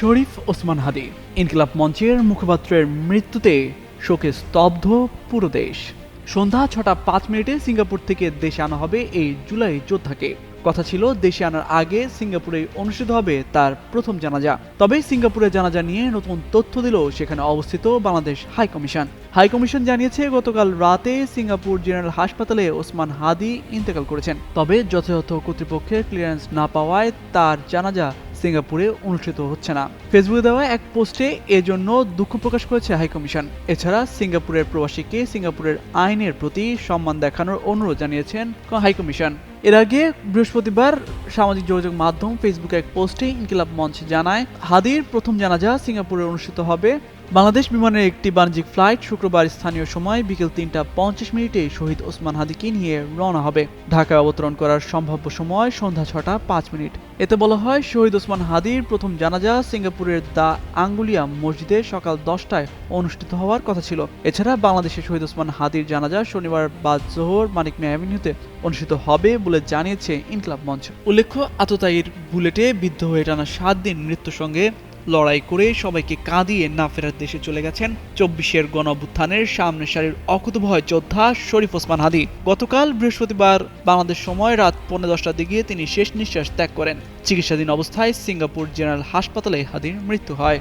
শরীফ ওসমান হাদি। ইনকিলাব মঞ্চের মুখপাত্রের মৃত্যুতে শোকে স্তব্ধ পুরো দেশ। সন্ধ্যা ছটা পাঁচ মিনিটে সিঙ্গাপুর থেকে দেশে আনা হবে এই জুলাই যোদ্ধাকে। কথা ছিল, দেশে আনার আগে সিঙ্গাপুরে অনুষ্ঠিত হবে তার প্রথম জানাজা। তবে সিঙ্গাপুরে জানাজা নিয়ে নতুন তথ্য দিল সেখানে অবস্থিত Bangladesh high commission. High commission জানিয়েছে, গতকাল রাতে সিঙ্গাপুর জেনারেল হাসপাতালে ওসমান হাদি ইন্তেকাল করেছেন। তবে যথাযথ কর্তৃপক্ষের ক্লিয়ারেন্স না পাওয়ায় তার জানাজা সিঙ্গাপুরে অনুষ্ঠিত হচ্ছে না। ফেসবুকে দেওয়া এক পোস্টে এজন্য দুঃখ প্রকাশ করেছে হাইকমিশন এছাড়া সিঙ্গাপুরের প্রবাসীকে সিঙ্গাপুরের আইনের প্রতি সম্মান দেখানোর অনুরোধ জানিয়েছেন হাইকমিশন এর আগে বৃহস্পতিবার সামাজিক যোগাযোগ মাধ্যম ফেসবুকে এক পোস্টে ইনকিলাব মঞ্চ জানায়, হাদির প্রথম জানাজা সিঙ্গাপুরে অনুষ্ঠিত হবে। বাংলাদেশ বিমানের একটি বাণিজ্যিক ফ্লাইট শুক্রবার স্থানীয় সময় বিকেল তিনটা পঞ্চাশ মিনিটে শহীদ ওসমান হাদিকে নিয়ে রওনা হবে। ঢাকায় অবতরণ করার সম্ভাব্য সময় সন্ধ্যা ছটা পাঁচ মিনিট। এতে বলা হয়, শহীদ ওসমান হাদির প্রথম জানাজা সিঙ্গাপুরের দা আঙ্গুলিয়া মসজিদে সকাল দশটায় অনুষ্ঠিত হওয়ার কথা ছিল। এছাড়া বাংলাদেশের শহীদ ওসমান হাদির জানাজা শনিবার বাদ জোহর মানিক মিয়া অ্যাভিনিউতে অনুষ্ঠিত হবে বলে জানিয়েছে ইনকলাব মঞ্চ। উল্লেখ্য, আততায়ীর বুলেটে বিদ্ধ হয়ে টানা সাত দিন মৃত্যুর সঙ্গে লড়াই করে সবাইকে কাঁদিয়ে না ফেরার দেশে চলে গেছেন চব্বিশের গণঅভ্যুত্থানের সামনে সারির অকুতভয় যোদ্ধা শরীফ ওসমান হাদি। গতকাল বৃহস্পতিবার বাংলাদেশ সময় রাত পৌনে দশটার দিকে তিনি শেষ নিঃশ্বাস ত্যাগ করেন। চিকিৎসাধীন অবস্থায় সিঙ্গাপুর জেনারেল হাসপাতালে হাদির মৃত্যু হয়।